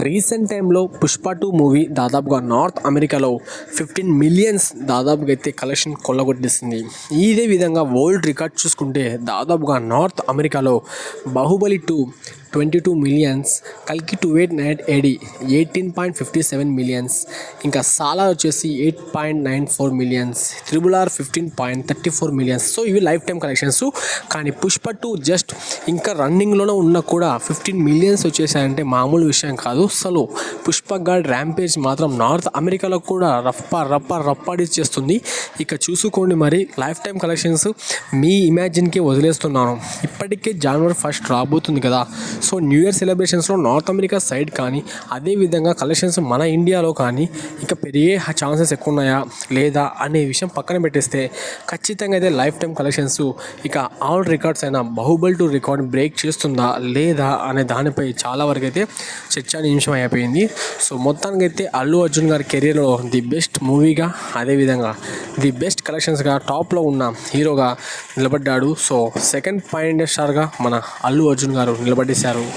Recent టైంలో Pushpa two movie దాదాపుగా north అమెరికాలో ఫిఫ్టీన్ మిలియన్స్ దాదాపుగా అయితే కలెక్షన్ కొల్లగొట్టేసింది. ఇదే విధంగా వరల్డ్ రికార్డ్ చూసుకుంటే దాదాపుగా నార్త్ అమెరికాలో Baahubali two twenty two millions కల్కి two eight nine AD eighteen point fifty seven millions ఇంకా సాలార్ వచ్చేసి eight point nine four millions triple R fifteen point thirty four millions so ఇవి life time collections కానీ Pushpa two just ఇంకా రన్నింగ్లోనే ఉన్న కూడా fifteen millions వచ్చేసాయంటే మామూలు విషయం కాదు. అసలు పుష్ప గాడ్ ర్యాంపేజ్ మాత్రం నార్త్ అమెరికాలో కూడా రప్ప రప్ప రప్పాడి చేస్తుంది. ఇక చూసుకోండి మరి లైఫ్ టైం కలెక్షన్స్ మీ ఇమాజిన్కి వదిలేస్తున్నాను. ఇప్పటికే జనవరి ఫస్ట్ రాబోతుంది కదా. సో న్యూ ఇయర్ సెలబ్రేషన్స్లో నార్త్ అమెరికా సైడ్ కానీ అదేవిధంగా కలెక్షన్స్ మన ఇండియాలో కానీ ఇక పెరిగే ఛాన్సెస్ ఎక్కువ ఉన్నాయా లేదా అనే విషయం పక్కన పెట్టేస్తే ఖచ్చితంగా అయితే లైఫ్ టైం కలెక్షన్స్ ఇక ఆల్ రికార్డ్స్ అయినా బాహుబల్ టు రికార్డ్ బ్రేక్ చేస్తుందా లేదా అనే దానిపై చాలా వరకు అయితే చర్చానీయాంశం అయిపోయింది. సో మొత్తానికైతే అల్లు అర్జున్ గారి కెరీర్లో ది బెస్ట్ మూవీగా అదేవిధంగా ది బెస్ట్ కలెక్షన్స్గా టాప్లో ఉన్న హీరోగా నిలబడ్డాడు. సో సెకండ్ పాయింట్ స్టార్గా మన అల్లు అర్జున్ గారు నిలబడేశారు చేశారు